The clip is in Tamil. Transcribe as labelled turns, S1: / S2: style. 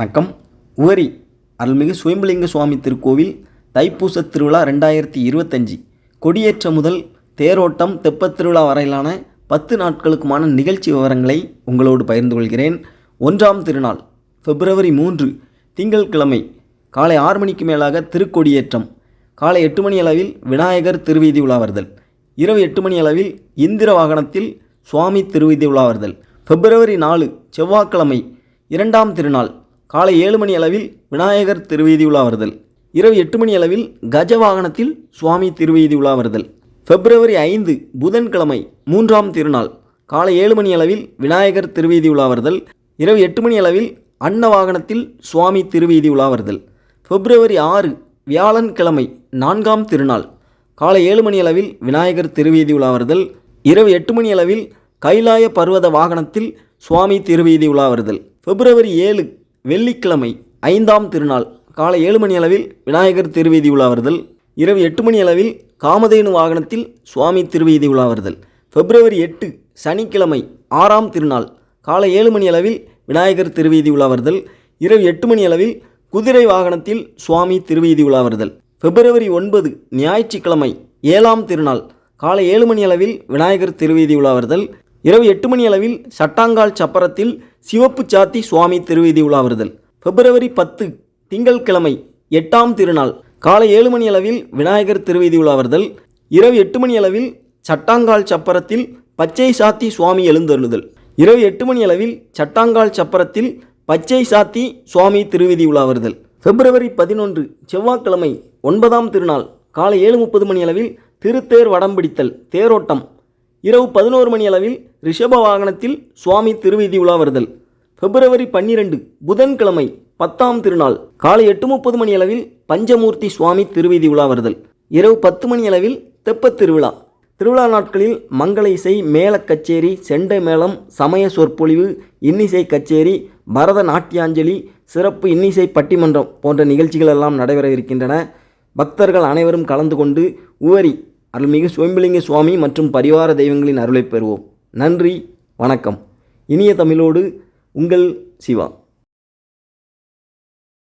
S1: வணக்கம். உவரி அருள்மிகு சுயம்பலிங்க சுவாமி திருக்கோவில் தைப்பூச திருவிழா ரெண்டாயிரத்தி இருபத்தஞ்சி. கொடியேற்ற முதல் தேரோட்டம் தெப்பத் திருவிழா வரையிலான பத்து நாட்களுக்குமான நிகழ்ச்சி விவரங்களை உங்களோடு பகிர்ந்து கொள்கிறேன். ஒன்றாம் திருநாள் பிப்ரவரி மூன்று திங்கட்கிழமை காலை ஆறு மணிக்கு மேலாக திருக்கொடியேற்றம் காலை எட்டு மணி அளவில் விநாயகர் திருவீதி உலா வருதல் இரவு எட்டு மணி அளவில் இந்திர வாகனத்தில் சுவாமி திருவீதி உலா வருதல் பிப்ரவரி நாலு செவ்வாய்க்கிழமை இரண்டாம் திருநாள் காலை ஏழு மணி அளவில் விநாயகர் திருவீதி உலா வருதல். இரவு எட்டு மணி அளவில் கஜ வாகனத்தில் சுவாமி திருவீதி உலா வருதல். பிப்ரவரி ஐந்து புதன்கிழமை மூன்றாம் திருநாள். காலை ஏழு மணி அளவில் விநாயகர் திருவீதி உலா வருதல். இரவு எட்டு மணி அளவில் அன்ன வாகனத்தில் சுவாமி திருவீதி உலா வருதல். பிப்ரவரி ஆறு வியாழன்கிழமை நான்காம் திருநாள். காலை ஏழு மணி அளவில் விநாயகர் திருவீதி உலா வருதல். இரவு எட்டு மணி அளவில் கைலாய பர்வத வாகனத்தில் சுவாமி திருவீதி உலா வருதல். பிப்ரவரி ஏழு வெள்ளிக்கிழமை ஐந்தாம் திருநாள் காலை ஏழு மணி அளவில் விநாயகர் திருவீதி உலா வருதல். இரவு எட்டு மணி அளவில் காமதேனு வாகனத்தில் சுவாமி திருவீதி உலா வருதல். பிப்ரவரி எட்டு சனிக்கிழமை ஆறாம் திருநாள் காலை ஏழு மணி அளவில் விநாயகர் திருவீதி உலா வருதல். இரவு எட்டு மணி அளவில் குதிரை வாகனத்தில் சுவாமி திருவீதி உலா வருதல். பிப்ரவரி ஒன்பது ஞாயிற்றுக்கிழமை ஏழாம் திருநாள் காலை ஏழு மணி அளவில் விநாயகர் திருவீதி உலா வருதல். இரவு எட்டு மணி அளவில் சட்டாங்கால் சப்பரத்தில் சிவப்பு சாத்தி சுவாமி திருவீதி உலா வருதல். பிப்ரவரி பத்து திங்கள்கிழமை எட்டாம் திருநாள் காலை ஏழு மணி அளவில் விநாயகர் திருவீதி உலா வருதல். இரவு எட்டு மணி அளவில் சட்டாங்கால் சப்பரத்தில் பச்சை சாத்தி சுவாமி எழுந்தருளுதல். இரவு எட்டு மணி அளவில் சட்டாங்கால் சப்பரத்தில் பச்சை சாத்தி சுவாமி திருவிதி உலா வருதல். பிப்ரவரி பதினொன்று செவ்வாய்க்கிழமை ஒன்பதாம் திருநாள் காலை ஏழு முப்பது மணி அளவில் திருத்தேர் வடம் பிடித்தல் தேரோட்டம் இரவு பதினோரு மணி அளவில் ரிஷப வாகனத்தில் சுவாமி திருவீதி உலா வருதல். பிப்ரவரி பன்னிரெண்டு புதன்கிழமை பத்தாம் திருநாள். காலை எட்டு முப்பது மணி அளவில் பஞ்சமூர்த்தி சுவாமி திருவீதி உலா வருதல். இரவு பத்து மணி அளவில் தெப்பத் திருவிழா. திருவிழா நாட்களில் மங்கள இசை மேளக் கச்சேரி செண்டை மேளம் சமய சொற்பொழிவு இன்னிசை கச்சேரி பரத நாட்டியாஞ்சலி சிறப்பு இன்னிசை பட்டிமன்றம் போன்ற நிகழ்ச்சிகள் எல்லாம் நடைபெற இருக்கின்றன. பக்தர்கள் அனைவரும் கலந்து கொண்டு உவரி அருள்மிகு சுயம்பலிங்க சுவாமி மற்றும் பரிவார தெய்வங்களின் அருளைப் பெறுவோம். நன்றி வணக்கம். இனிய தமிழோடு உங்கள் சிவா.